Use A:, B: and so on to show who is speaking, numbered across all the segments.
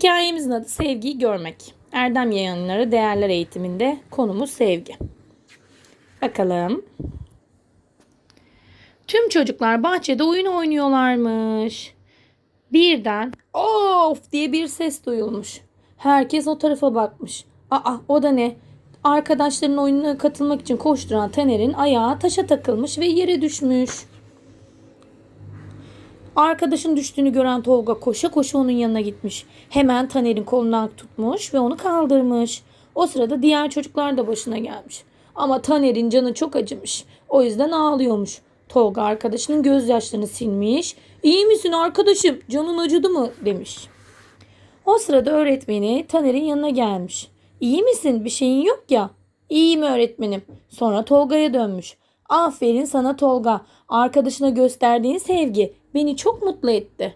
A: Hikayemizin adı Sevgiyi Görmek. Erdem Yayınları Değerler Eğitiminde konumuz sevgi. Bakalım. Tüm çocuklar bahçede oyun oynuyorlarmış. Birden of diye bir ses duyulmuş. Herkes o tarafa bakmış. Aa o da ne? Arkadaşlarının oyununa katılmak için koşturan Taner'in ayağı taşa takılmış ve yere düşmüş. Arkadaşın düştüğünü gören Tolga koşa koşa onun yanına gitmiş. Hemen Taner'in kolundan tutmuş ve onu kaldırmış. O sırada diğer çocuklar da başına gelmiş. Ama Taner'in canı çok acımış. O yüzden ağlıyormuş. Tolga arkadaşının gözyaşlarını silmiş. İyi misin arkadaşım? Canın acıdı mı? demiş. O sırada öğretmeni Taner'in yanına gelmiş. İyi misin? Bir şeyin yok ya. İyiyim öğretmenim. Sonra Tolga'ya dönmüş. Aferin sana Tolga. Arkadaşına gösterdiğin sevgi beni çok mutlu etti.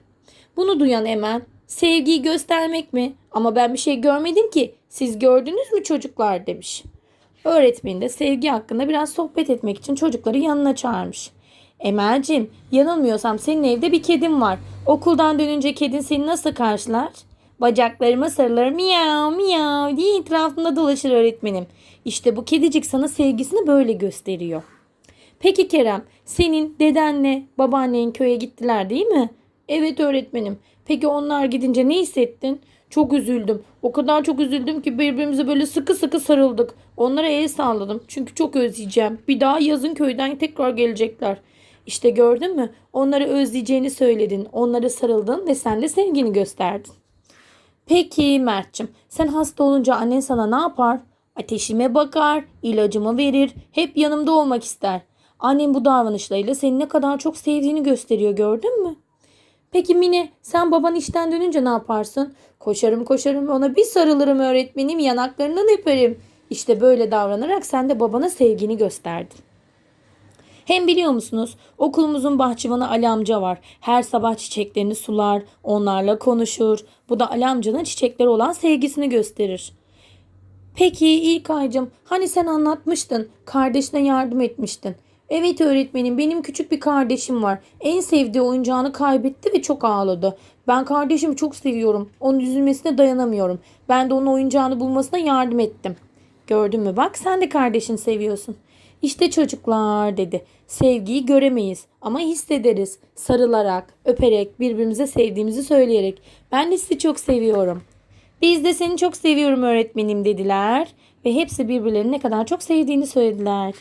A: Bunu duyan Emel, sevgiyi göstermek mi? Ama ben bir şey görmedim ki. Siz gördünüz mü çocuklar demiş. Öğretmen de sevgi hakkında biraz sohbet etmek için çocukları yanına çağırmış. Emel'cim yanılmıyorsam senin evde bir kedin var. Okuldan dönünce kedin seni nasıl karşılar? Bacaklarıma sarılır miyav miyav diye etrafında dolaşır öğretmenim. İşte bu kedicik sana sevgisini böyle gösteriyor. Peki Kerem, senin dedenle babaannen köye gittiler değil mi? Evet öğretmenim. Peki onlar gidince ne hissettin? Çok üzüldüm. O kadar çok üzüldüm ki birbirimize böyle sıkı sıkı sarıldık. Onlara el salladım. Çünkü çok özleyeceğim. Bir daha yazın köyden tekrar gelecekler. İşte gördün mü? Onları özleyeceğini söyledin. Onlara sarıldın ve sen de sevgini gösterdin. Peki Mert'cim sen hasta olunca annen sana ne yapar? Ateşime bakar, ilacımı verir, hep yanımda olmak ister. Annem bu davranışlarıyla seni ne kadar çok sevdiğini gösteriyor gördün mü? Peki Mine sen baban işten dönünce ne yaparsın? Koşarım koşarım ona bir sarılırım öğretmenim yanaklarından öperim. İşte böyle davranarak sen de babana sevgini gösterdin. Hem biliyor musunuz okulumuzun bahçıvanı Ali amca var. Her sabah çiçeklerini sular, onlarla konuşur. Bu da Ali amcanın çiçeklere olan sevgisini gösterir. Peki İlkay'cığım hani sen anlatmıştın kardeşine yardım etmiştin. Evet öğretmenim benim küçük bir kardeşim var. En sevdiği oyuncağını kaybetti ve çok ağladı. Ben kardeşimi çok seviyorum. Onun üzülmesine dayanamıyorum. Ben de onun oyuncağını bulmasına yardım ettim. Gördün mü bak sen de kardeşini seviyorsun. İşte çocuklar dedi. Sevgiyi göremeyiz ama hissederiz. Sarılarak, öperek, birbirimize sevdiğimizi söyleyerek. Ben de sizi çok seviyorum. Biz de seni çok seviyorum öğretmenim dediler. Ve hepsi birbirlerini ne kadar çok sevdiğini söylediler.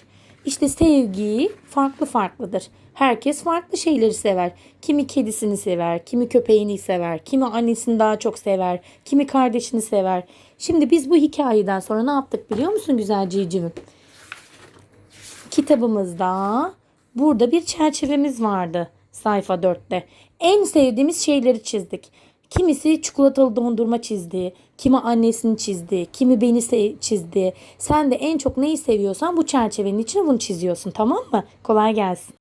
A: İşte sevgi farklı farklıdır. Herkes farklı şeyleri sever. Kimi kedisini sever, kimi köpeğini sever, kimi annesini daha çok sever, kimi kardeşini sever. Şimdi biz bu hikayeden sonra ne yaptık biliyor musun güzel civcivim? Kitabımızda burada bir çerçevemiz vardı sayfa 4'te. En sevdiğimiz şeyleri çizdik. Kimisi çikolatalı dondurma çizdi, kimi annesini çizdi, kimi beni çizdi. Sen de en çok neyi seviyorsan bu çerçevenin içine bunu çiziyorsun tamam mı? Kolay gelsin.